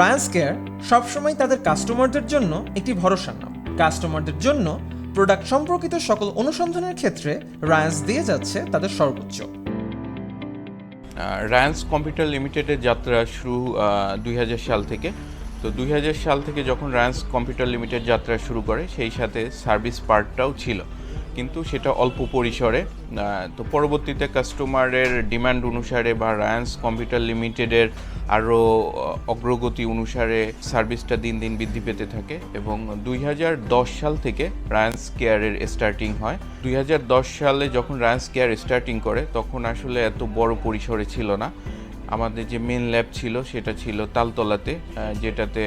Ryans care সবসময় তাদের কাস্টমারদের জন্য একটি ভরসার নাম। কাস্টমারদের জন্য প্রোডাক্ট সম্পর্কিত সকল অনুসন্ধানের ক্ষেত্রে রায়ান্স দিয়ে যাচ্ছে তাদের সর্বোচ্চ। রায়ান্স কম্পিউটার লিমিটেডের যাত্রা শুরু দুই হাজার সাল থেকে। তো দুই হাজার সাল থেকে যখন রায়ান্স কম্পিউটার লিমিটেড যাত্রা শুরু করে, সেই সাথে সার্ভিস পার্টটাও ছিল। কিন্তু সেটা অল্প পরিসরে। তো পরবর্তীতে কাস্টমারের ডিমান্ড অনুসারে বা রায়ান্স কম্পিউটার লিমিটেডের আরও অগ্রগতি অনুসারে সার্ভিসটা দিন দিন বৃদ্ধি পেতে থাকে এবং দুই হাজার দশ সাল থেকে রায়ান্স কেয়ারের স্টার্টিং হয়। দুই হাজার দশ সালে যখন রায়ান্স কেয়ার স্টার্টিং করে, তখন আসলে এত বড় পরিসরে ছিল না। আমাদের যে মেন ল্যাব ছিল, সেটা ছিল তালতলাতে যেটাতে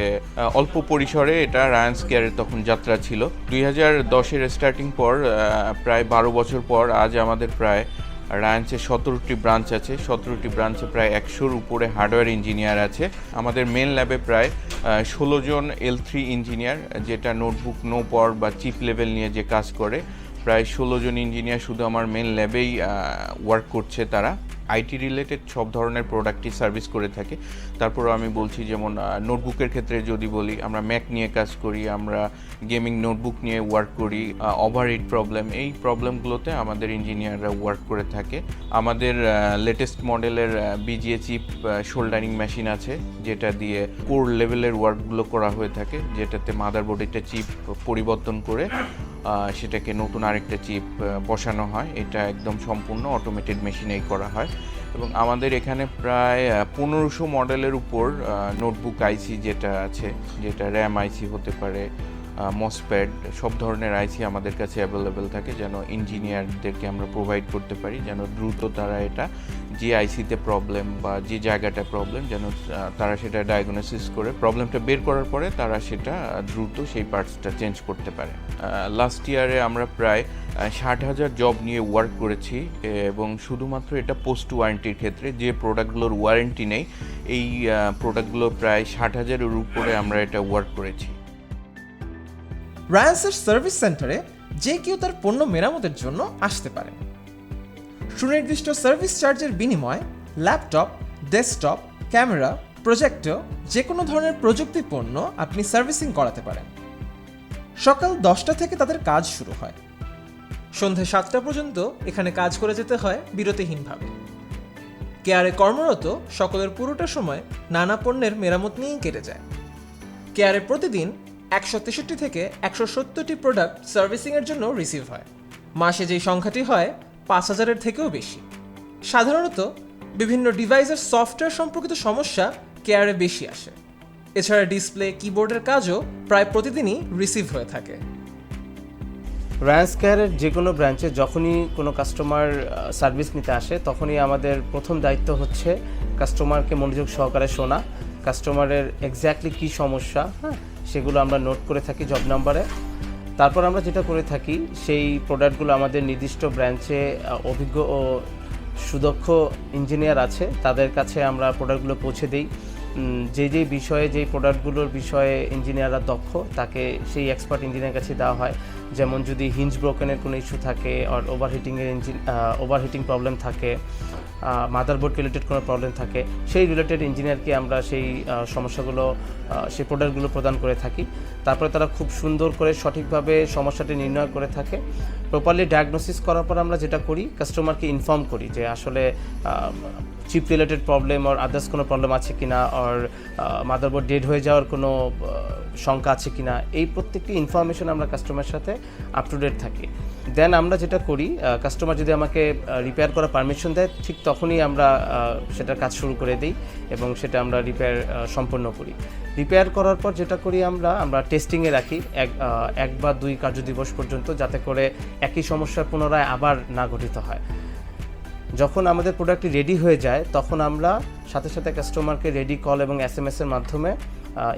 অল্প পরিসরে এটা রায়ান্স কেয়ারের তখন যাত্রা ছিল। দুই হাজার দশের স্টার্টিং পর প্রায় বারো বছর পর আজ আমাদের প্রায় রায়ান্সের সতেরোটি ব্রাঞ্চ আছে। সতেরোটি ব্রাঞ্চে প্রায় একশোর উপরে হার্ডওয়্যার ইঞ্জিনিয়ার আছে। আমাদের মেন ল্যাবে প্রায় ষোলো জন এল থ্রি ইঞ্জিনিয়ার যেটা নোটবুক নো পর বা চিপ লেভেল নিয়ে যে কাজ করে, প্রায় ষোলো জন ইঞ্জিনিয়ার শুধু আমার মেন ল্যাবেই ওয়ার্ক করছে তারা। আইটি রিলেটেড সব ধরনের প্রোডাক্টই সার্ভিস করে থাকে। তারপর আমি বলছি যেমন নোটবুকের ক্ষেত্রে যদি বলি, আমরা ম্যাক নিয়ে কাজ করি, আমরা গেমিং নোটবুক নিয়ে ওয়ার্ক করি ওভার হিট প্রবলেম এই প্রবলেমগুলোতে আমাদের ইঞ্জিনিয়াররা ওয়ার্ক করে থাকে। আমাদের লেটেস্ট মডেলের বিজিএ চিপ শোল্ডারিং মেশিন আছে, যেটা দিয়ে কোর লেভেলের ওয়ার্কগুলো করা হয়ে থাকে, যেটাতে মাদারবোর্ড একটা চিপ পরিবর্তন করে সেটাকে নতুন আরেকটা চিপ বসানো হয়। এটা একদম সম্পূর্ণ অটোমেটেড মেশিনেই করা হয়। এবং আমাদের এখানে প্রায় পনেরোশো মডেলের উপর নোটবুক আইসি যেটা আছে, যেটা র্যাম আইসি হতে পারে মসপ্যাড সব ধরনের আইসি আমাদের কাছে অ্যাভেলেবেল থাকে, যেন ইঞ্জিনিয়ারদেরকে আমরা প্রোভাইড করতে পারি, যেন দ্রুত তারা এটা যে আইসিতে প্রবলেম বা যে জায়গাটা প্রবলেম যেন তারা সেটা ডায়াগনোসিস করে প্রবলেমটা বের করার পরে তারা সেটা দ্রুত সেই পার্টসটা চেঞ্জ করতে পারে। লাস্ট ইয়ারে আমরা প্রায় ষাট হাজার জব নিয়ে ওয়ার্ক করেছি, এবং শুধুমাত্র এটা পোস্ট ওয়ারেন্টির ক্ষেত্রে, যে প্রোডাক্টগুলোর ওয়ারেন্টি নেই, এই প্রোডাক্টগুলো প্রায় ষাট হাজারের উপরে আমরা এটা ওয়ার্ক করেছি। রায়ান্সের সার্ভিস সেন্টারে যে কেউ তার পণ্য মেরামতের জন্য আসতে পারে। সুনির্দিষ্ট সার্ভিস চার্জের বিনিময়ে ল্যাপটপ, ডেস্কটপ, ক্যামেরা, প্রজেক্টর যে কোনো ধরনের প্রযুক্তি পণ্য আপনি সার্ভিসিং করাতে পারেন। সকাল দশটা থেকে তাদের কাজ শুরু হয়। সন্ধে সাতটা পর্যন্ত এখানে কাজ করে যেতে হয় বিরতিহীনভাবে। কেয়ারে কর্মরত সকলের পুরোটা সময় নানা পণ্যের মেরামত নিয়েই কেটে যায়। কেয়ারে প্রতিদিন একশো তেষট্টি থেকে একশো সত্তরটি প্রোডাক্ট সার্ভিসিংয়ের জন্য রিসিভ হয়। মাসে যেই সংখ্যাটি হয়, পাঁচ হাজারের থেকেও বেশি। সাধারণত বিভিন্ন ডিভাইসের সফটওয়্যার সম্পর্কিত সমস্যা কেয়ারে বেশি আসে। এছাড়া ডিসপ্লে কিবোর্ডের কাজও প্রায় প্রতিদিনই রিসিভ হয়ে থাকে। রায়ান্স কেয়ারের যে কোনো ব্রাঞ্চে যখনই কোনো কাস্টমার সার্ভিস নিতে আসে, তখনই আমাদের প্রথম দায়িত্ব হচ্ছে কাস্টমারকে মনোযোগ সহকারে শোনা কাস্টমারের এক্স্যাক্টলি কী সমস্যা হ্যাঁ? সেগুলো আমরা নোট করে থাকি জব নাম্বারে তারপর আমরা যেটা করে থাকি, সেই প্রোডাক্টগুলো আমাদের নির্দিষ্ট ব্রাঞ্চে অভিজ্ঞ ও সুদক্ষ ইঞ্জিনিয়ার আছে, তাদের কাছে আমরা প্রোডাক্টগুলো পৌঁছে দিই। যে যে বিষয়ে যেই প্রোডাক্টগুলোর বিষয়ে ইঞ্জিনিয়াররা দক্ষ, তাকে সেই এক্সপার্ট ইঞ্জিনিয়ার কাছে দেওয়া হয়। যেমন যদি হিঞ্জ ব্রোকেনের কোনো ইস্যু থাকে আর ওভারহিটিংয়ের ইঞ্জিন ওভারহিটিং প্রবলেম থাকে মাদারবোর্ড রিলেটেড কোনো প্রবলেম থাকে, সেই রিলেটেড ইঞ্জিনিয়ারকে আমরা সেই সমস্যাগুলো সেই প্রোডাক্টগুলো প্রদান করে থাকি। তারপরে তারা খুব সুন্দর করে সঠিকভাবে সমস্যাটি নির্ণয় করে থাকে। প্রপারলি ডায়াগনোসিস করার পর আমরা যেটা করি কাস্টমারকে ইনফর্ম করি যে আসলে চিপ রিলেটেড প্রবলেম আর আদার্স কোনো প্রবলেম আছে কিনা আর মাদারবোর্ড ডেড হয়ে যাওয়ার কোনো শঙ্কা আছে কি না এই প্রত্যেকটি ইনফরমেশন আমরা কাস্টমারের সাথে আপ টু ডেট থাকি। দেন আমরা যেটা করি কাস্টমার যদি আমাকে রিপেয়ার করার পারমিশন দেয়, ঠিক তখনই আমরা সেটার কাজ শুরু করে দিই এবং সেটা আমরা রিপেয়ার সম্পন্ন করি। রিপেয়ার করার পর যেটা করি আমরা আমরা টেস্টিংয়ে রাখি এক এক বা দুই কার্যদিবস পর্যন্ত যাতে করে একই সমস্যার পুনরায় আবার না গঠিত হয়। যখন আমাদের প্রোডাক্টটি রেডি হয়ে যায়, তখন আমরা সাথে সাথে কাস্টমারকে রেডি কল এবং এস এম এর মাধ্যমে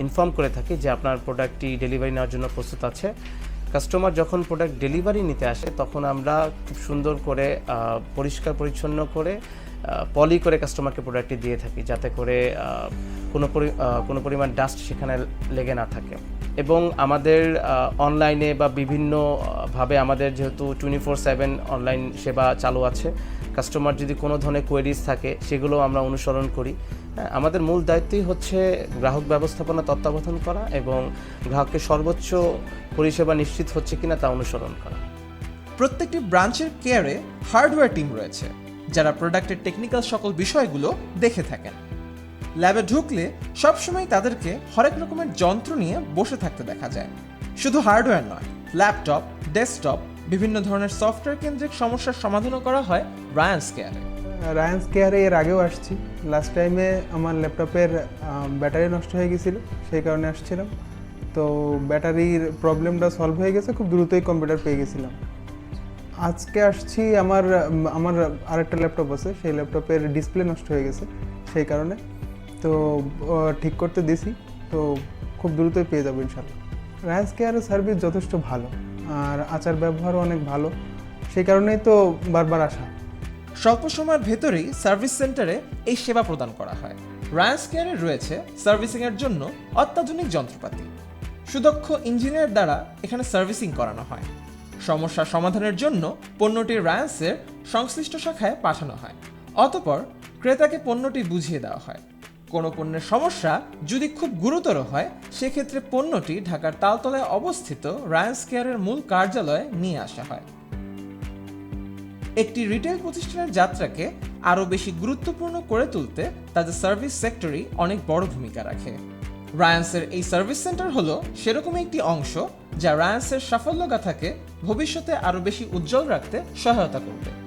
ইনফর্ম করে থাকি যে আপনার প্রোডাক্টটি ডেলিভারি নেওয়ার জন্য প্রস্তুত আছে। কাস্টমার যখন প্রোডাক্ট ডেলিভারি নিতে আসে, তখন আমরা খুব সুন্দর করে পরিষ্কার পরিচ্ছন্ন করে পলি করে কাস্টমারকে প্রোডাক্টটি দিয়ে থাকি, যাতে করে কোনো কোনো পরিমাণ ডাস্ট সেখানে লেগে না থাকে। এবং আমাদের অনলাইনে বা বিভিন্ন আহ, ভাবে আমাদের যেহেতু টোয়েন্টি ফোর সেভেন অনলাইন সেবা চালু আছে কাস্টমার যদি কোনো ধরনের কোয়েরিজ থাকে সেগুলো আমরা অনুসরণ করি। হ্যাঁ আমাদের মূল দায়িত্বই হচ্ছে গ্রাহক ব্যবস্থাপনা তত্ত্বাবধান করা এবং গ্রাহককে সর্বোচ্চ পরিষেবা নিশ্চিত হচ্ছে কিনা তা অনুসরণ করা। প্রত্যেকটি ব্রাঞ্চের কেয়ারে হার্ডওয়্যার টিম রয়েছে যারা প্রোডাক্টের টেকনিক্যাল সকল বিষয়গুলো দেখে থাকেন। ল্যাবে ঢুকলে সবসময় তাদেরকে হরেক রকমের যন্ত্র নিয়ে বসে থাকতে দেখা যায়। শুধু হার্ডওয়্যার নয়, ল্যাপটপ, ডেস্কটপ, বিভিন্ন ধরনের সফটওয়্যার কেন্দ্রিক সমস্যার সমাধানও করা হয় রায়ান্স কেয়ারে রায়ান্স কেয়ারে এর আগেও আসছি। লাস্ট টাইমে আমার ল্যাপটপের ব্যাটারি নষ্ট হয়ে গেছিল, সেই কারণে আসছিলাম। তো ব্যাটারির প্রবলেমটা সলভ হয়ে গেছে, খুব দ্রুতই কম্পিউটার পেয়ে গেছিলাম। আজকে আসছি আমার আমার আরেকটা ল্যাপটপ আছে, সেই ল্যাপটপের ডিসপ্লে নষ্ট হয়ে গেছে, সেই কারণে। তো ঠিক করতে দিছি। তো খুব দ্রুতই পেয়ে যাব ইনশাল্লাহ। রায়ান্স কেয়ারের সার্ভিস যথেষ্ট ভালো, আর আচার ব্যবহারও অনেক ভালো। সেই কারণেই তো বারবার আসা। স্বল্প সময়ের ভেতরেই সার্ভিস সেন্টারে এই সেবা প্রদান করা হয়। রায়ান্স কেয়ারে রয়েছে সার্ভিসিংয়ের জন্য অত্যাধুনিক যন্ত্রপাতি। সুদক্ষ ইঞ্জিনিয়ার দ্বারা এখানে সার্ভিসিং করানো হয়। সমস্যা সমাধানের জন্য পণ্যটি রায়ান্সের সংশ্লিষ্ট শাখায় পাঠানো হয়। অতপর ক্রেতাকে পণ্যটি বুঝিয়ে দেওয়া হয়। কোনো পণ্যের সমস্যা যদি খুব গুরুতর হয়, সেক্ষেত্রে পণ্যটি ঢাকার তালতলায় অবস্থিত রায়ান্স কেয়ারের মূল কার্যালয়ে নিয়ে আসা হয়। একটি রিটেল প্রতিষ্ঠানের যাত্রাকে আরও বেশি গুরুত্বপূর্ণ করে তুলতে তাদের সার্ভিস সেক্টরই অনেক বড় ভূমিকা রাখে। রায়ান্সের এই সার্ভিস সেন্টার হলো সেরকম একটি অংশ যা রায়ান্সের সাফল্য গাথাকে ভবিষ্যতে আরও বেশি উজ্জ্বল রাখতে সহায়তা করবে।